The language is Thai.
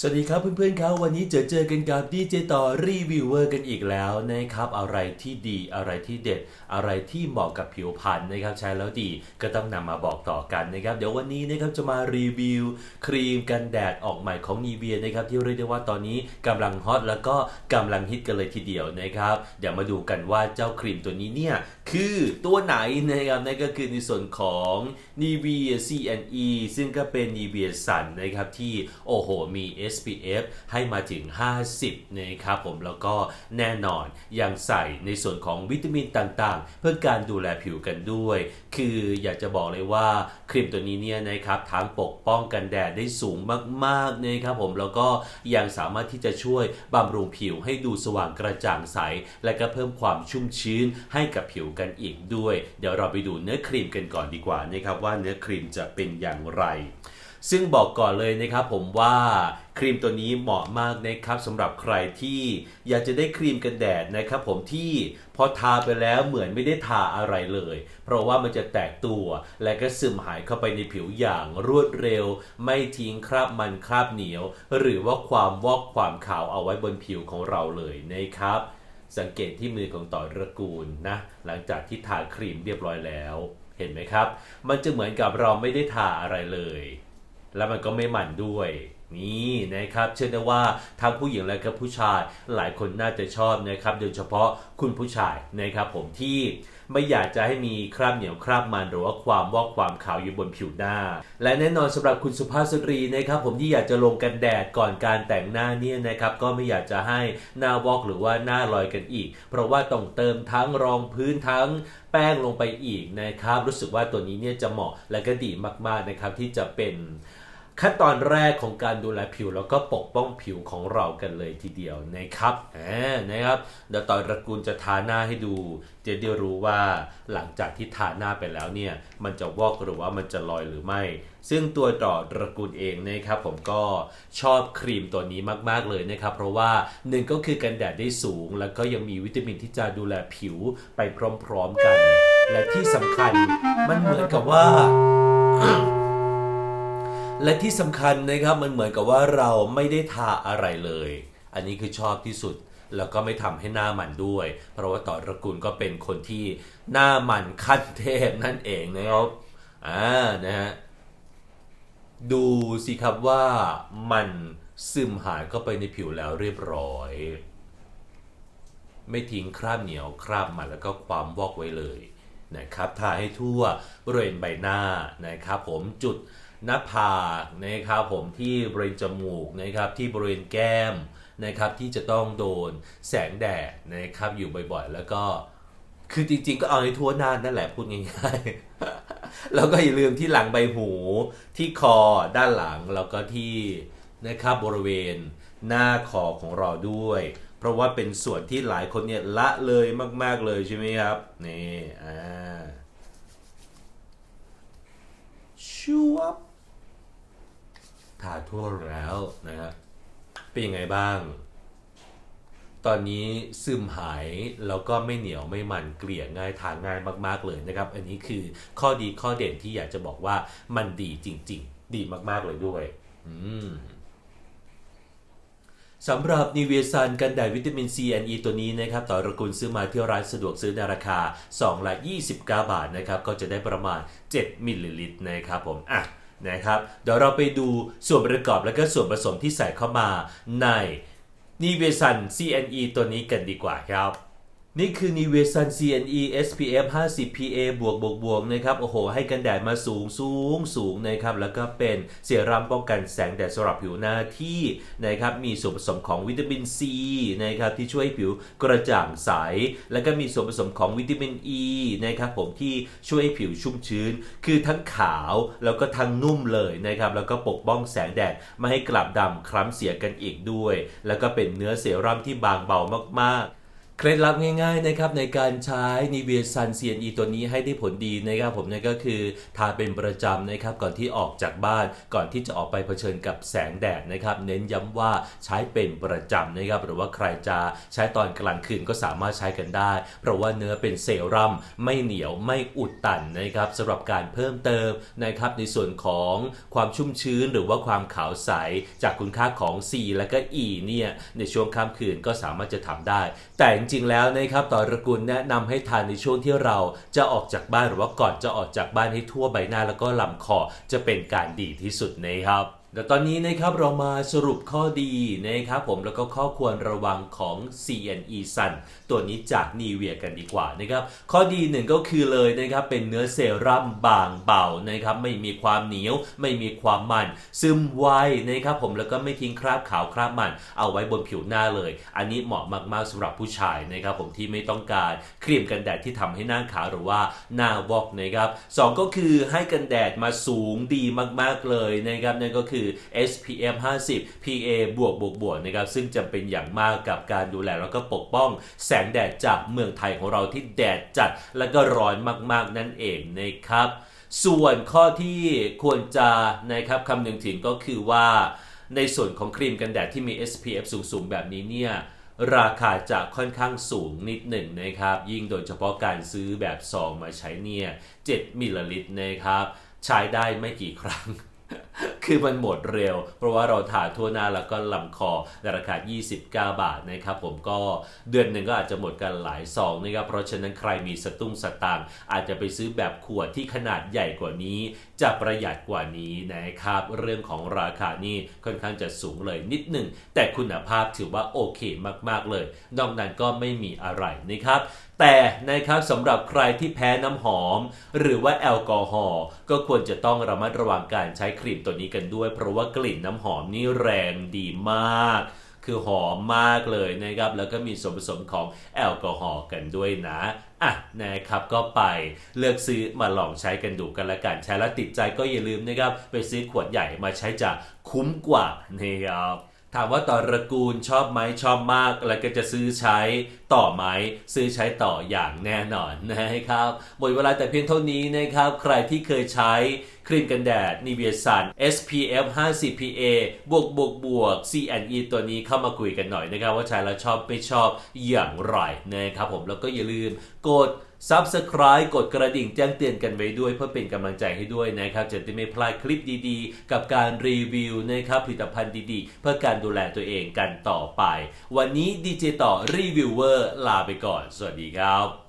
สวัสดีครับเพื่อนๆครับวันนี้เจอเจอกันกับดีเจต่อรีวิวเวอร์กันอีกแล้วนะครับอะไรที่ดีอะไรที่เด็ด อะไรที่เหมาะกับผิวพรรณนะครับใช้แล้วดีก็ต้องนำมาบอกต่อกันนะครับเดี๋ยววันนี้นะครับจะมารีวิวครีมกันแดดออกใหม่ของนีเวียนะครับที่เรียกได้ว่าตอนนี้กำลังฮอตแล้วก็กำลังฮิตกันเลยทีเดียวนะครับเดี๋ยวมาดูกันว่าเจ้าครีมตัวนี้เนี่ย คือตัวไหนนะครับนั่นก็คือในส่วนของ Nivea CNE ซึ่งก็เป็น Nivea Sun นะครับที่โอ้โหมี SPF ให้มาถึง 50นะครับผมแล้วก็แน่นอนยังใส่ในส่วนของวิตามินต่างๆ เพื่อการดูแลผิวกันด้วย คืออยากจะบอกเลยว่าครีมตัวนี้เนี่ยนะครับทั้งปกป้องกันแดดได้สูงมากๆนะครับผมแล้วก็ยังสามารถที่จะช่วยบำรุงผิวให้ดูสว่างกระจ่างใส และก็เพิ่มความชุ่มชื้นให้กับผิวกันอีกด้วย เดี๋ยวเราไปดูเนื้อครีมกันก่อนดีกว่านะครับว่าเนื้อครีมจะเป็นอย่างไร ซึ่งบอกก่อนเลยนะครับผมว่าครีมตัวนี้เหมาะมากนะครับสำหรับใครที่อยากจะได้ครีมกันแดดนะครับผมที่พอทาไปแล้วเหมือนไม่ได้ทาอะไรเลย เพราะว่ามันจะแตกตัวและก็ซึมหายเข้าไปในผิวอย่างรวดเร็ว ไม่ทิ้งคราบมันคราบเหนียว หรือว่าความวอกความขาวเอาไว้บนผิวของเราเลยนะครับ สังเกตที่มือของต่อระกูลนะหลังจากที่ทาครีมเรียบร้อยแล้ว เห็นไหมครับ มันจะเหมือนกับเราไม่ได้ทาอะไรเลย แล้วมันก็ไม่หมันด้วยนี่นะครับเชื่อได้ว่าทั้งผู้หญิงและก็ผู้ชายหลายคนน่าจะชอบนะครับโดยเฉพาะคุณผู้ชายนะครับผมที่ไม่อยากจะให้มีคราบเหนียวคราบมันหรือว่าความวอกความขาวอยู่บนผิวหน้า และแน่นอนสำหรับคุณสุภาพสตรีนะครับผมที่อยากจะลงกันแดดก่อนการแต่งหน้าเนี่ยนะครับก็ไม่อยากจะให้หน้าวอกหรือว่าหน้าลอยกันอีก เพราะว่าต้องเติมทั้งรองพื้นทั้งแป้งลงไปอีกนะครับรู้สึกว่าตัวนี้เนี่ยจะเหมาะและก็ดีมากๆนะครับที่จะเป็น ขั้นตอนแรกของการดูแลผิวแล้วก็ปกป้องผิวของเรากันเลยทีเดียวนะครับนะครับเดี๋ยวตอนระกูลจะทาหน้าให้ดู จะได้รู้ว่าหลังจากที่ทาหน้าไปแล้วเนี่ยมันจะวอกหรือว่ามันจะลอยหรือไม่ ซึ่งตัวต่อตระกูลเองนะครับผมก็ชอบครีมตัวนี้มาก ๆ เลยนะครับ เพราะว่าหนึ่งก็คือกันแดดได้สูง แล้วก็ยังมีวิตามินที่จะดูแลผิวไปพร้อม ๆ กัน และที่สำคัญมันเหมือนกับว่า และที่สำคัญนะครับมันเหมือนกับว่าเราไม่ได้ทาอะไรเลย อันนี้คือชอบที่สุดแล้วก็ไม่ทำให้หน้ามันด้วย เพราะว่าต่อระกูลก็เป็นคนที่หน้ามันขั้นเทพนั่นเองนะครับอ่านะฮะดูสิครับว่ามันซึมหายเข้าไปในผิวแล้วเรียบร้อย ไม่ทิ้งคราบเหนียวคราบมันแล้วก็ความวอกไว้เลยนะครับทาให้ทั่วบริเวณใบหน้านะครับ ผมจุด หน้าผากนะครับผมที่บริเวณจมูกนะครับที่บริเวณแก้มนะครับที่จะต้องโดนแสงแดดนะครับอยู่บ่อยๆ แล้วก็คือจริงๆ ก็เอาให้ทั่วหน้านั่นแหละพูดง่ายๆ แล้วก็อย่าลืมที่หลังใบหูที่คอด้านหลังแล้วก็ที่นะครับบริเวณหน้าคอของเราด้วย เพราะว่าเป็นส่วนที่หลายคนเนี่ยละเลยมาก ๆเลยใช่ไหมครับนี่อ่าชูวับ ทาทั่วแล้วนะครับเป็นยังไงบ้าง ตอนนี้ซึมหายแล้วก็ไม่เหนียวไม่มันเกลี่ยง่ายทานง่ายมากๆเลยนะครับ อันนี้คือข้อดีข้อเด่นที่อยากจะบอกว่ามันดีจริง ๆ ดีมากๆเลยด้วย อืมสำหรับนิเวซันกันแดดวิตามิน C and E ตัวนี้นะครับต่อระกุลซื้อมาที่ร้านสะดวกซื้อในราคา2ละ29 บาทนะครับ ก็จะได้ประมาณ 7 มิลลิลิตรนะครับผมอะ นะครับเดี๋ยวเราไปดูส่วนประกอบและก็ส่วนผสมที่ใส่เข้ามาในนิเวซัน CNE ตัวนี้กันดีกว่าครับ นี่คือ n i v e s u n CNE SPF 50 PA บวกบวกบวกนะครับ โอ้โห ให้กันแดดมาสูงสูงสูงนะครับ แล้วก็เป็นเซรั่มป้องกันแสงแดดสำหรับผิวหน้าที่นะครับ มีส่วนผสมของวิตามินซีนะครับ ที่ช่วยให้ผิวกระจ่างใส แล้วก็มีส่วนผสมของวิตามินอ e ีนะครับผมที่ช่วยให้ผิวชุ่มชื้น คือทั้งขาวแล้วก็ทั้งนุ่มเลยนะครับ แล้วก็ปกป้องแสงแดดไม่ให้กลับดำคล้ำเสียกันอีกด้วย แล้วก็เป็นเนื้อเซรั่มที่บางเบามากๆ เคล็ดลับง่ายๆนะครับในการใช้นิเวียซัน CNE ตัวนี้ให้ได้ผลดีนะครับผมนั่นก็คือทาเป็นประจำนะครับก่อนที่ออกจากบ้าน ก่อนที่จะออกไปเผชิญกับแสงแดดนะครับเน้นย้ำว่าใช้เป็นประจำนะครับหรือว่าใครจะใช้ตอนกลางคืนก็สามารถใช้กันได้ เพราะว่าเนื้อเป็นเซรั่มไม่เหนียวไม่อุดตันนะครับสำหรับการเพิ่มเติมนะครับในส่วนของความชุ่มชื้นหรือว่าความขาวใสจากคุณค่าของ C และก็ E เนี่ยในช่วงค่ำคืนก็สามารถจะทำได้ แต่จริงแล้วนะครับต่อระกูลแนะนำให้ทานในช่วงที่เราจะออกจากบ้านหรือว่าก่อนจะออกจากบ้านให้ทั่วใบหน้าแล้วก็ลำคอจะเป็นการดีที่สุดนะครับ แต่ตอนนี้นะครับเรามาสรุปข้อดีนะครับผมแล้วก็ข้อควรระวังของ CNE Sun ตัวนี้จากนีเวียกันดีกว่านะครับข้อดีหนึ่งก็คือเลยนะครับเป็นเนื้อเซรั่มบางเบานะครับไม่มีความเหนียว ไม่มีความมัน ซึมไวนะครับผมแล้วก็ไม่ทิ้งคราบขาวคราบมัน เอาไว้บนผิวหน้าเลย อันนี้เหมาะมากๆสำหรับผู้ชายนะครับผมที่ไม่ต้องการครีมกันแดดที่ทำให้หน้าขาวหรือว่าหน้าวอกนะครับสองก็คือให้กันแดดมาสูงดีมากๆเลยนะครับนั่นก็คือ SPF 50 PA บวกบวกบวกนะครับซึ่งจำเป็นอย่างมากกับการดูแลแล้วก็ปกป้องแสงแดดจากเมืองไทยของเราที่แดดจัดและก็ร้อนมากๆนั่นเองนะครับส่วนข้อที่ควรจะนะครับคำนึงถึงก็คือว่าในส่วนของครีมกันแดดที่มี SPF สูงๆ แบบนี้เนี่ยราคาจะค่อนข้างสูงนิดหนึ่งนะครับ ยิ่งโดยเฉพาะการซื้อแบบซองมาใช้เนี่ย 7มิลลิลิตรนะครับ ใช้ได้ไม่กี่ครั้ง คือมันหมดเร็ว เพราะว่าเราทาทั่วหน้าแล้วก็ลำคอในราคา 29 บาทนะครับผมก็เดือนหนึ่งก็อาจจะหมดกันหลายซองนะครับเพราะฉะนั้นใครมีสตุ้งสตางค์อาจจะไปซื้อแบบขวดที่ขนาดใหญ่กว่านี้ จะประหยัดกว่านี้นะครับ เรื่องของราคานี่ค่อนข้างจะสูงเลยนิดหนึ่งแต่คุณภาพถือว่าโอเคมากๆเลย นอกนั้นก็ไม่มีอะไรนะครับแต่นะครับสำหรับใครที่แพ้น้ำหอม หรือว่าแอลกอฮอล์ก็ควรจะต้องระมัดระวังการใช้ครีมตัวนี้กันด้วย เพราะว่ากลิ่นน้ำหอมนี่แรงดีมาก คือหอมมากเลยนะครับ แล้วก็มีส่วนผสมของแอลกอฮอล์กันด้วยนะอะนะครับก็ไปเลือกซื้อมาลองใช้กันดูกันละกันใช้แล้วติดใจก็อย่าลืมนะครับ ไปซื้อขวดใหญ่มาใช้จะคุ้มกว่านะครับ ถามว่าต่อระกูลชอบไหมชอบมาก แล้วก็จะซื้อใช้ต่อไหมซื้อใช้ต่ออย่างแน่นอนนะครับหมดเวลาแต่เพียงเท่านี้นะครับ ใครที่เคยใช้ครีมกันแดดนิเวียซัน SPF 50 PA บวกบวกบวก CNE ตัวนี้เข้ามาคุยกันหน่อยนะครับ ว่าใช้แล้วชอบไม่ชอบอย่างไรนะครับผมแล้วก็อย่าลืมกด Subscribe กดกระดิ่งแจ้งเตือนกันไว้ด้วย เพื่อเป็นกำลังใจให้ด้วยนะครับ จะได้ไม่พลาดคลิปดีๆ กับการรีวิวนะครับผลิตภัณฑ์ดีๆ เพื่อการดูแลตัวเองกันต่อไป วันนี้ดีเจต่อรีวิวเวอร์ลาไปก่อน สวัสดีครับ